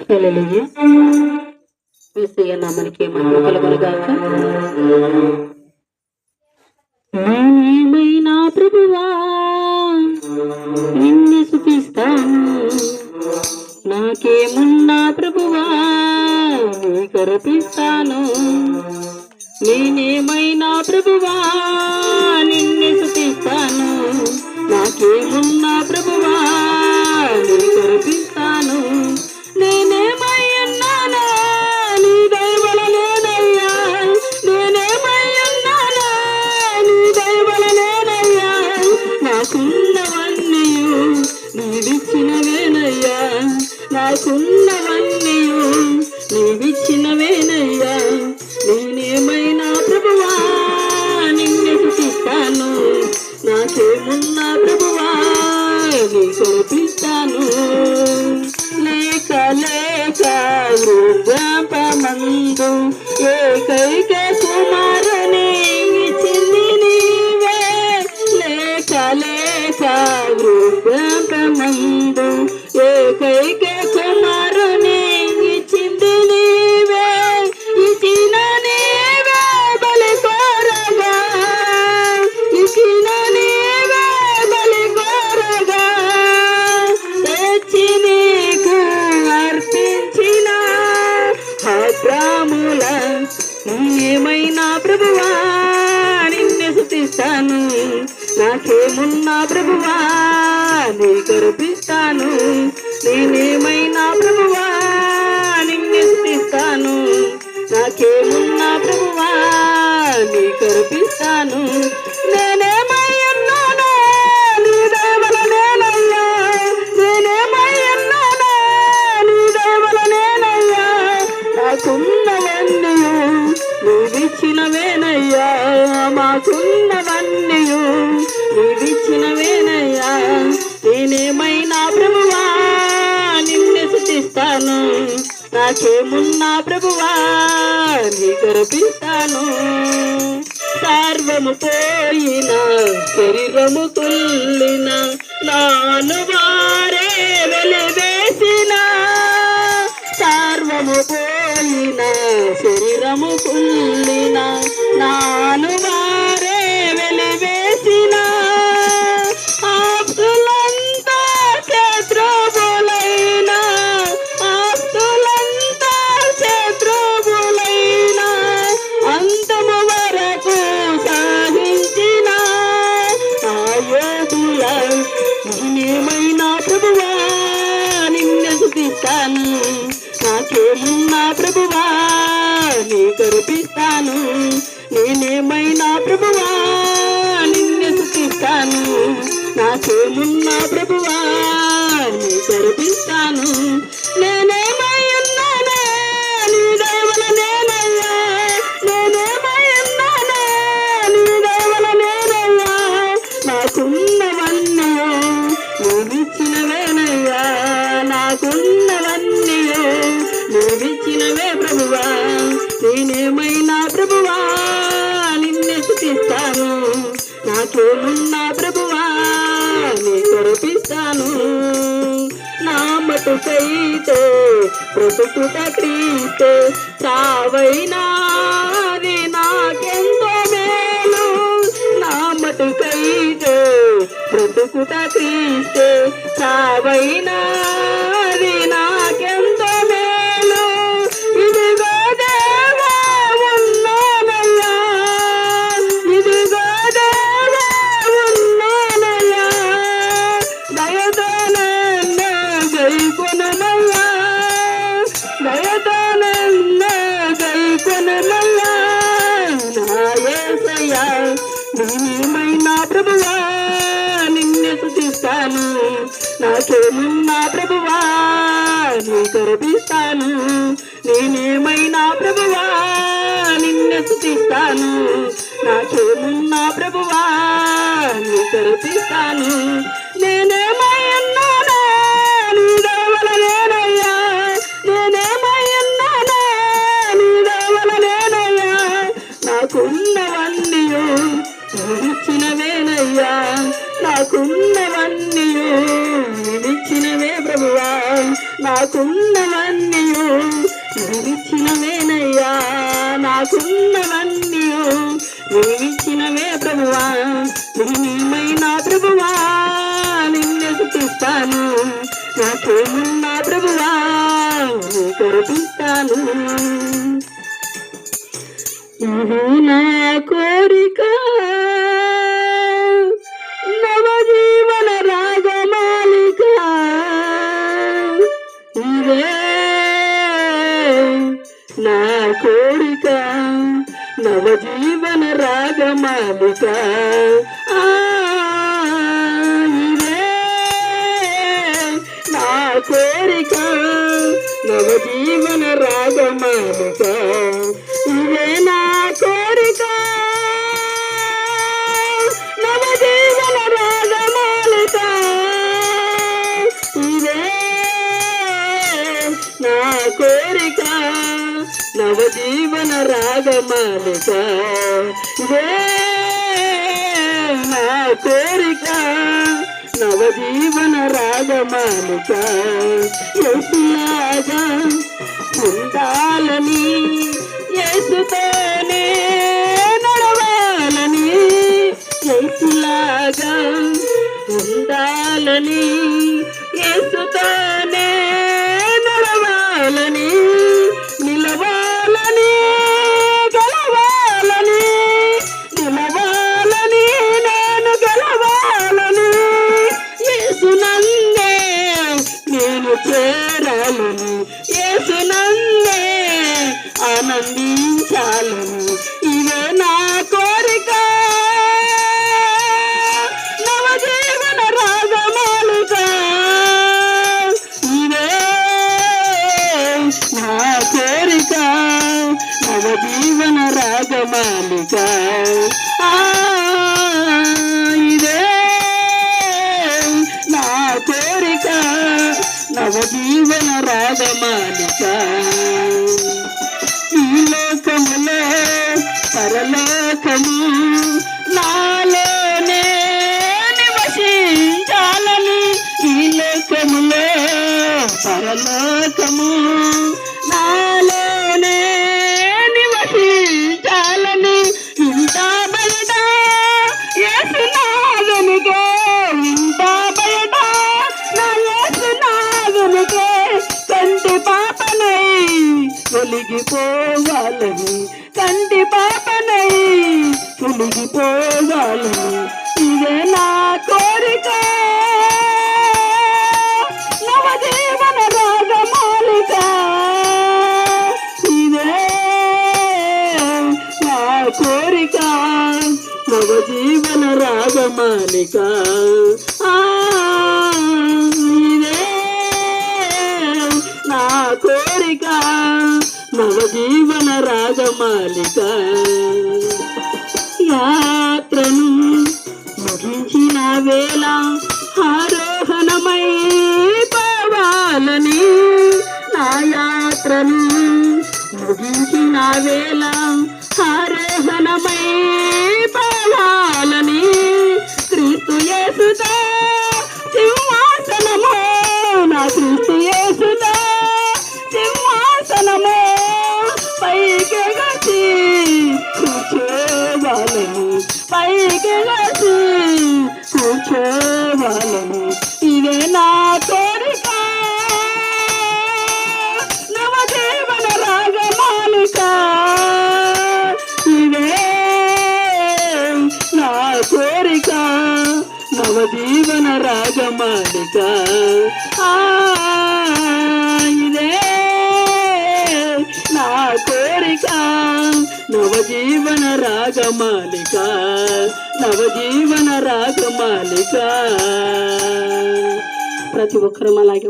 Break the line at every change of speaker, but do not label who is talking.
హల్లెలూయా యేసయ్య నామనికి మహిమ కలుగునుగాక నేనేమైనా ప్రభువా? నిన్ను సుఖిస్తాను నాకేమున్నా ప్రభువా? నీ కరపిస్తాను నేనేమైనా ప్రభువా? నిన్ను సుఖిస్తాను నాకేమున్నా ప్రభువా? నీ నాకేమున్నా ప్రభువా నీ కొరిపిస్తాను లేక లేక వృద్ధాపమందు ఏకైక కుమారుని ఇచ్చింది నీవే. లేక లేక వృద్ధాపమందు ఏకైక కుమారు ఏమైనా ప్రభువా? నిన్ను శుతిస్తాను. నాకేమున్నా ప్రభువా? నీ కరుపిస్తాను. నేనేమైనా ప్రభువా? నిన్ను శుతిస్తాను. నాకేమున్నా ప్రభువా? నీ కరుపిస్తాను. నాకేమున్నా ప్రభువా? నీ కరపిస్తాను. సర్వము పోయిన శరీరము తుల్లిన నాను వారే వెలివేసిన. సర్వము పోయిన శరీరము తుల్లిన నాను శుతిస్తాను నాకేమున్నా ప్రభువా నీ కరుపిస్తాను. నేనేమైనా ప్రభువా నిన్ను శుతిస్తాను నాకేమున్నా ప్రభువా నీ కరుపిస్తాను. నేనేమైనా ప్రభువా? నిన్ను స్థుతిస్తాను. నాకేమున్నా ప్రభువా? నీ కొరపిస్తాను. నా మటుకైతే బ్రతుకుట క్రీస్తే చావైనా నాకెంతో మేలు. నా మటుకైతే బ్రతుకుట క్రీస్తే చావైనా. నాకేమున్నా ప్రభువా? నీ కరపిస్తాను. నేనేమైనా ప్రభువా? నిన్ను స్థుతిస్తాను నాకేమున్నా ప్రభువా? నీ కరపిస్తాను. నేనేమైనా నాకున్నవన్నీ నీవిచ్చినవే ప్రభువా నీమైనా ప్రభువా నిన్ను స్థుతిస్తాను. నాకేమున్నా ప్రభువా నీ కనిపిస్తాను ఇది నా కోరిక జీవన రాగమాలిక. ఆ, ఇదే నా కోరిక. నవజీవన రాగమాలిక. ఇవే నా కోరిక. నవ జీవన రాగమాలిక. ఇవే నా కోరిక. నవజీవన రాగమాలిక. నా కోరిక. నవజీవన రాగమాలిక. ఎసులాగా ఉండాలని ఎసుతోనే నడవాలని ఎసులాగా ఉండాలని ఎసుతోనే ఆనందించాలని పరలోకము నాలోనే నివసించాలని ఈ లోకములో పరలోకము నాలోనే నివసించాలని ఇంత బయట యేసునాథనుకే ఇంత బయట నా యేసునాథనుకే కంటి పాపనై తొలగిపోవాలని తొలగిపోవాలని ఇదే నా కోరిక. నవజీవన రాగమాలిక. ఇదే నా కోరిక. నవజీవన రాగమాలిక. ఆ, ఇదే నా కోరిక. నవజీవన రాగమాలిక. may నవజీవన రాగమాలిక ఆ, ఇదే నా కోరిక. నవజీవన రాగమాలిక నవజీవన రాగమాలిక ప్రతి ఒక్కరం అలాగే